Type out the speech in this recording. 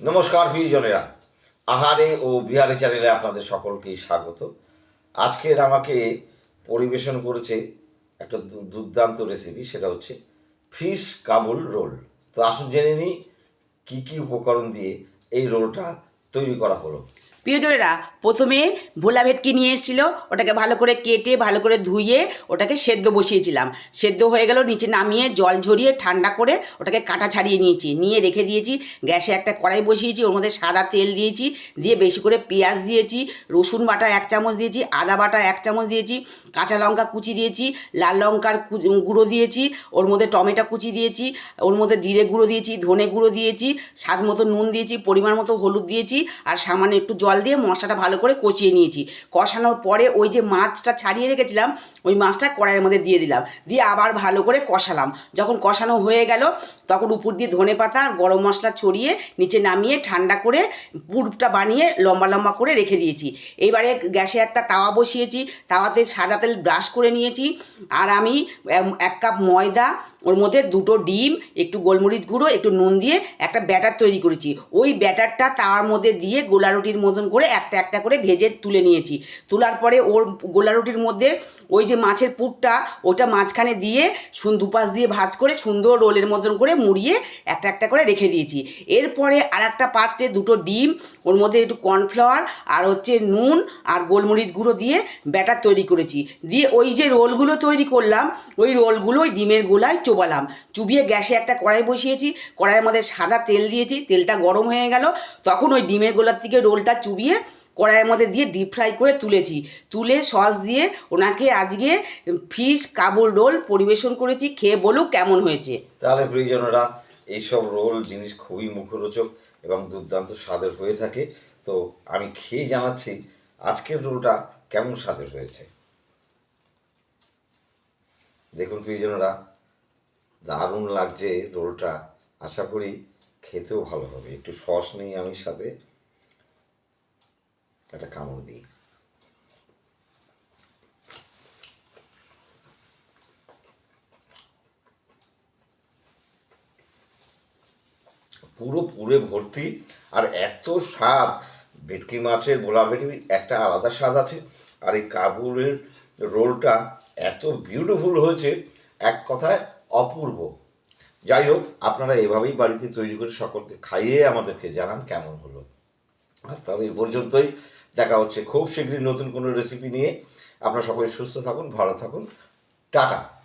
নমস্কার প্রিয়জনেরা। আহারে ও বিহারে চ্যানেলে আপনাদের সকলকে স্বাগত। আজকের আমাকে পরিবেশন করেছে একটা দুর্দান্ত রেসিপি সেটা হচ্ছে ফিশ কাবুল রোল তো আসুন জেনে নিই, কী কী উপকরণ দিয়ে এই রোলটা তৈরি করা হলো। প্রিয়জনেরা, প্রথমে ভোলা ভেটকি নিয়ে এসেছিল, ওটাকে ভালো করে কেটে, ভালো করে ধুয়ে ওটাকে সেদ্ধ বসিয়েছিলাম। সেদ্ধ হয়ে গেল, নিচে নামিয়ে জল ঝরিয়ে ঠান্ডা করে ওটাকে কাটা ছাড়িয়ে নিয়েছি। নিয়ে রেখে দিয়েছি, গ্যাসে একটা কড়াই বসিয়েছি, ওর মধ্যে সাদা তেল দিয়েছি, দিয়ে বেশি করে পেঁয়াজ দিয়েছি, রসুন বাটা এক চামচ দিয়েছি, আদা বাটা এক চামচ দিয়েছি, কাঁচা লঙ্কা কুচি দিয়েছি, লাল লঙ্কার গুঁড়ো দিয়েছি, ওর মধ্যে টমেটো কুচি দিয়েছি, ওর মধ্যে জিরে গুঁড়ো দিয়েছি, ধনে গুঁড়ো দিয়েছি, স্বাদ মতো নুন দিয়েছি, পরিমাণ মতো হলুদ দিয়েছি, আর সামান্য একটু জল দিয়ে মশলাটা ভালো করে কষিয়ে নিয়েছি। কষানোর পরে ওই যে মাছটা ছাড়িয়ে রেখেছিলাম, ওই মাছটা কড়াইয়ের মধ্যে দিয়ে দিলাম। দিয়ে আবার ভালো করে কষালাম। যখন কষানো হয়ে গেল, তখন উপর দিয়ে ধনে পাতা আর গরম মশলা ছড়িয়ে নিচে নামিয়ে ঠান্ডা করে পুরটা বানিয়ে লম্বা লম্বা করে রেখে দিয়েছি। এইবারে গ্যাসে একটা তাওয়া বসিয়েছি। তাওয়াতে সাদা তেল ব্রাশ করে নিয়েছি। আর আমি এক কাপ ময়দা ওর মধ্যে দুটো ডিম, একটু গোলমরিচ গুঁড়ো, একটু নুন দিয়ে একটা ব্যাটার তৈরি করেছি। ওই ব্যাটারটা তার মধ্যে দিয়ে গোলা রুটির মতন করে একটা একটা করে ভেজে তুলে নিয়েছি। তোলার পরে ওর গোলা রুটির মধ্যে ওই যে মাছের পুরটা, ওটা মাঝখানে দিয়ে দুপাশ দিয়ে ভাজ করে সুন্দর রোলের মতন করে মুড়িয়ে একটা একটা করে রেখে দিয়েছি। এরপরে আর একটা পাত্রে দুটো ডিম, ওর মধ্যে একটু কর্নফ্লাওয়ার আর হচ্ছে নুন আর গোলমরিচ গুঁড়ো দিয়ে ব্যাটার তৈরি করেছি। দিয়ে ওই যে রোলগুলো তৈরি করলাম, ওই রোলগুলো ওই ডিমের গোলায় চোবালাম চুবিয়ে গ্যাসে একটা কড়াই বসিয়েছি, কড়াইয়ের মধ্যে সাদা তেল দিয়েছি, তেলটা গরম হয়ে গেল। তখন ওই ডিমের গোলার থেকে রোলটা চুবিয়ে কড়াইয়ের মধ্যে দিয়ে ডিপ ফ্রাই করে তুলেছি। তুলে সস দিয়ে ওনাকে আজকে ফিশ কাবুল রোল পরিবেশন করেছি, খেয়ে বলুক কেমন হয়েছে। তাহলে প্রিয়জনেরা, এইসব রোল জিনিস খুবই মুখরোচক এবং দুর্দান্ত স্বাদের হয়ে থাকে। তো আমি খেয়ে জানাচ্ছি আজকের রোলটা কেমন স্বাদের হয়েছে। দেখুন প্রিয়জনেরা দারুণ লাগছে রোলটা। আশা করি খেতেও ভালো হবে। একটু সস নেই আমি সাথে। একটা কামড় দিই। পুরো পুরে ভর্তি। আর এত স্বাদ। ভেটকি মাছের ভেটকি, একটা আলাদা স্বাদ আছে। আর এই কাবুলের রোলটা এত বিউটিফুল হয়েছে। এক কথায় অপূর্ব। যাই হোক, আপনারা এভাবেই বাড়িতে তৈরি করে সকলকে খাইয়ে আমাদেরকে জানান কেমন হলো। আজ তাহলে এই পর্যন্তই। দেখা হচ্ছে খুব শীঘ্রই নতুন কোনো রেসিপি নিয়ে। আপনারা সকলে সুস্থ থাকুন, ভালো থাকুন। টাটা।